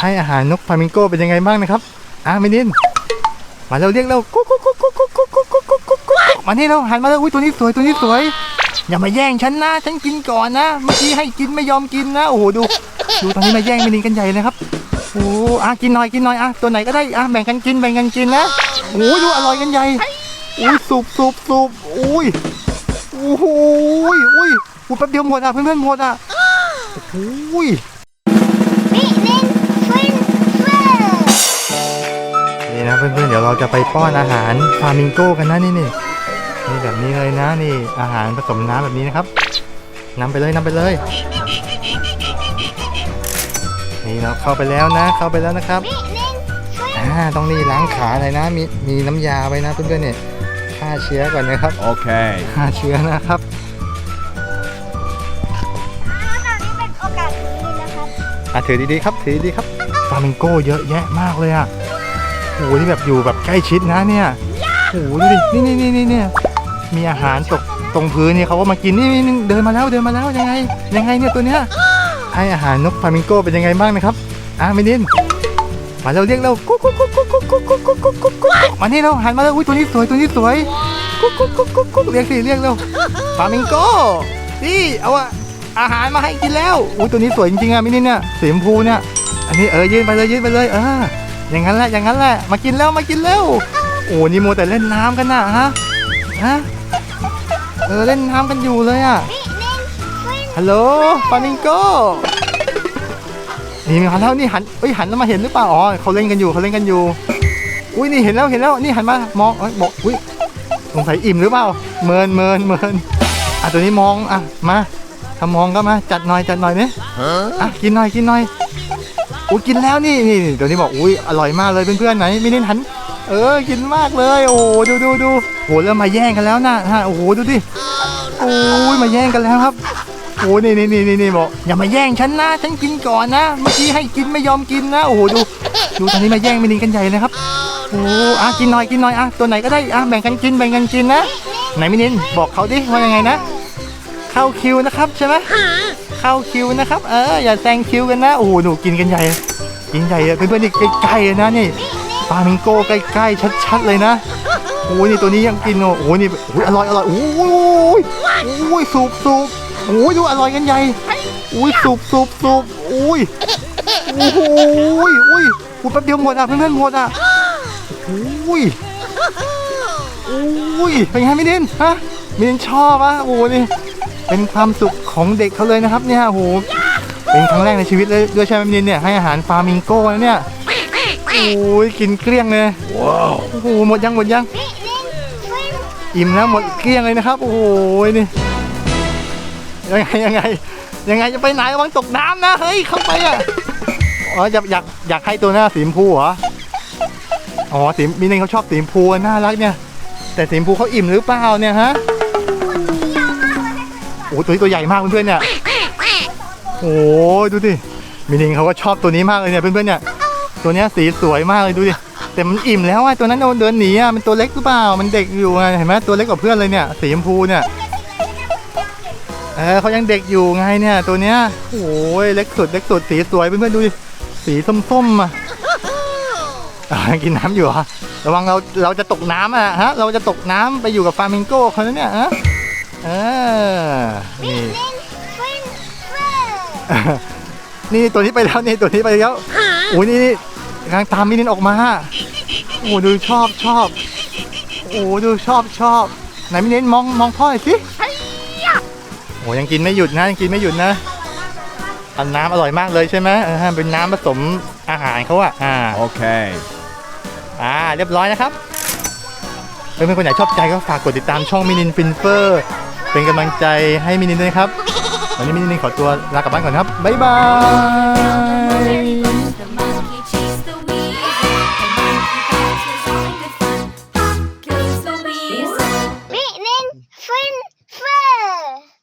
ให้อาหารนกฟามิงโกเป็นยังไงบ้างนะครับอะมินินมาเร็วเรียกเร็วกุ๊กกุ๊กกุ๊กกุ๊กกุ๊กกุ๊กกุ๊กกุ๊กกุ๊กกุ๊กกุ๊กมานี่เร็วหันมาเร็วอุ้ยตัวนี้สวยตัวนี้สวย อย่ามาแย่งฉันนะฉันกินก่อนนะเมื่อกี้ให้กินไม่ยอมกินนะโอ้โหดูดูตอนนี้มาแย่งมินินกันใหญ่เลยครับโอ้อะกินหน่อยกินหน่อยอะตัวไหนก็ได้อะแบ่งกันกินแบ่งกันกินนะโอ้ยดูอร่อยกันใหญ่อุ้ยสุบสุบสุบอุ้ยโอ้โหอุ้ยอุ้ยอุ้ยแป๊บเดียวหมดอะเพื่อนๆหมดอะโอ้ย นี่นะเพื่อนๆเดี๋ยวเราจะไปป้อนอาหารฟลามิงโก้กันนะนี่นี่นี่แบบนี้เลยนะนี่อาหารผสมน้ำแบบนี้นะครับนำไปเลยนำไปเลย นี่เราเข้าไปแล้วนะ เข้าไปแล้วนะครับ Minin Twin อ่าต้องนี่ล้างขาหน่อยนะ มีมีน้ำยาไว้นะเพื่อนๆเนี่ยฆ่าเชื้อก่อนนะครับ Okay. ฆ่าเชื้อนะครับตอนนี้เป็นโอกาสของมินนะครับอะถือดีๆครับถือดีๆครับฟลามิงโก้เยอะแยะมากเลยอะ โอ้โหนี่แบบอยู่แบบใกล้ชิดนะเนี่ยโอ้โหดูดินี่นี่นี่นี่เนี่ยมีอาหารตกตรงพื้นเนี่ยเขาก็มากินนี่นี่นี่เดินมาแล้วเดินมาแล้วยังไง ยังไงเนี่ยตัวเนี้ยให้อาหารนกฟลามิงโก้เป็นยังไงบ้างนะครับอะมินินมาเร็วเรียกเร็วกุ๊กกุ๊กกุ๊กกุ๊กกุ๊กกุ๊กกุ๊กกุ๊กกุ๊กกุ๊กกุ๊กมานี่เร็วหันมาเร็วอุ้ยตัวนี้สวยตัวนี้สวยกุ๊กกุ๊กกุ๊กกุ๊กกุ๊กเรียกสิเรียกเร็วฟลามิงโก้นี่เอาอะอาหารมาให้กินแล้วอุ้ยตัวนี้สวยจริงๆอะมินินเนี่ยสีชมพูเนี่ยอันนี้เออยืนไปเลยยืนไปเลยเออ อย่างนั้นแหละอย่างนั้นแหละมากินแล้วมากินแล้วโอ้นี่มัวแต่เล่นน้ำกันนะฮะฮะเออเล่นน้ำกันอยู่เลยอะ Minin Twin ฮัลโหลฟามิงโกนี่มาแล้วนี่หันเอ้ยหันแล้วมาเห็นหรือเปล่าอ๋อเขาเล่นกันอยู่เขาเล่นกันอยู่อุ้ยนี่เห็นแล้วเห็นแล้วนี่หันมามองเอ้ยบอกอุ้ยสงสัยอิ่มหรือเปล่าเมินเมินเมินอะตัวนี้มองอะมาถ้ามองก็มาจัดหน่อยจัดหน่อยเนี่ยอะกินหน่อยกินหน่อย อุ้ยกินแล้วนี่นี่เดี๋ยวนี้บอกอุ้ยอร่อยมากเลยเพื่อนๆไหนไม่เน้นหัน เออกินมากเลย โอ้โหดูดูดูโอ้โหเริ่มมาแย่งกันแล้วนะฮะโอ้โหดูดิโอ้ยมาแย่งกันแล้วครับโอ้นี่นี่นี่นี่นี่บอกอย่ามาแย่งฉันนะฉันกินก่อนนะเมื่อกี้ให้กินไม่ยอมกินนะโอ้โหดูดูตอนนี้มาแย่งมินินกันใหญ่เลยครับโอ้อะกินหน่อยกินหน่อยอะตัวไหนก็ได้อะแบ่งกันกินแบ่งกันกินนะไหนมินินบอกเขาดิว่ายังไงนะ เข้าคิวนะครับใช่ไหม เข้าคิวนะครับ เอออย่าแซงคิวกันนะ โอ้โหหนูกินกันใหญ่ กินใหญ่เลยเพื่อนๆนี่ใกล้ๆเลยนะนี่ฟลามิงโก้ใกล้ๆชัดๆเลยนะโอ้ยนี่ตัวนี้ยังกินโอ้โหนี่โอ้ยอร่อยอร่อยโอ้ยโอ้ยสูบสูบโอ้ยดูอร่อยกันใหญ่โอ้ยสูบสูบสูบโอ้ยโอ้โหโอ้ยโอ้ยแป๊บเดียวหมดอะเพื่อนๆหมดอะโอ้ยโอ้ยเป็นไงมินินฮะมินินชอบอะโอ้โหนี่ เป็นความสุขของเด็กเขาเลยนะครับเนี่ยโอ้โหเป็นครั้งแรกในชีวิตเลยด้วยใช่ไหมมินินเนี่ยให้อาหารฟลามิงโก้นะเนี่ยโอ้ยกินเกลี้ยงเลย Wow. โอ้โหหมดยังหมดยัง Minin Twin อิ่มแล้วหมดเกลี้ยงเลยนะครับ โอ้โหนี่ยังไงยังไงยังไงจะไปไหนระวังตกน้ำนะเฮ้ยเข้าไปอะอ๋ออยากอยากอยากให้ตัวหน้าสีชมพูเหรออ๋อสีมินินเขาชอบสีชมพูน่ารักเนี่ย แต่สีชมพูเขาอิ่มหรือเปล่าเนี่ยฮะ โอ้ตัวนี้ตัวใหญ่มากเพื่อนๆเนี่ยโอ้ดูดิมินิงเขาก็ชอบตัวนี้มากเลยเนี่ยเพื่อนๆเนี่ยตัวเนี้ยสีสวยมากเลยดูดิแต่มันอิ่มแล้วอะตัวนั้นเดินหนีอะมันตัวเล็กหรือเปล่ามันเด็กอยู่ไงเห็นไหมตัวเล็กกว่าเพื่อนเลยเนี่ยสีชมพูเนี่ยเออเขายังเด็กอยู่ไงเนี่ย ตัวเนี้ยโอ้ยเล็กสุดเล็กสุดสีสวยเพื่อนๆดูดิสีส้มๆอะกินน้ำอยู่เหรอระวังเราเราจะตกน้ำอะฮะ เราจะตกน้ำไปอยู่กับฟลามิงโก้เขาเนี่ยฮะ ออนี่ Minin Twin Twin นี่ตัวนี้ไปแล้วนี่ตัวนี้ไปแล้วโอ้ยนี่นี่กำลังตามมินินออกมาโอ้ดูชอบชอบโอ้ดูชอบชอบไหนมินินมองมองพ่อหน่อยสิโอ้ยังกินไม่หยุดนะยังกินไม่หยุดนะอันน้ำอร่อยมากเลยใช่ไหมเออเป็นน้ำผสมอาหารเขาอะอ่า Okay. อ่าเรียบร้อยนะครับเพื่อนๆคนไหนชอบใจก็ฝากกดติดตามช่องมินินฟินเฟอร์ เป็นกำลังใจให้มินินด้วยครับ วันนี้มินินขอตัวลากลับบ้านก่อนครับ บ๊ายบาย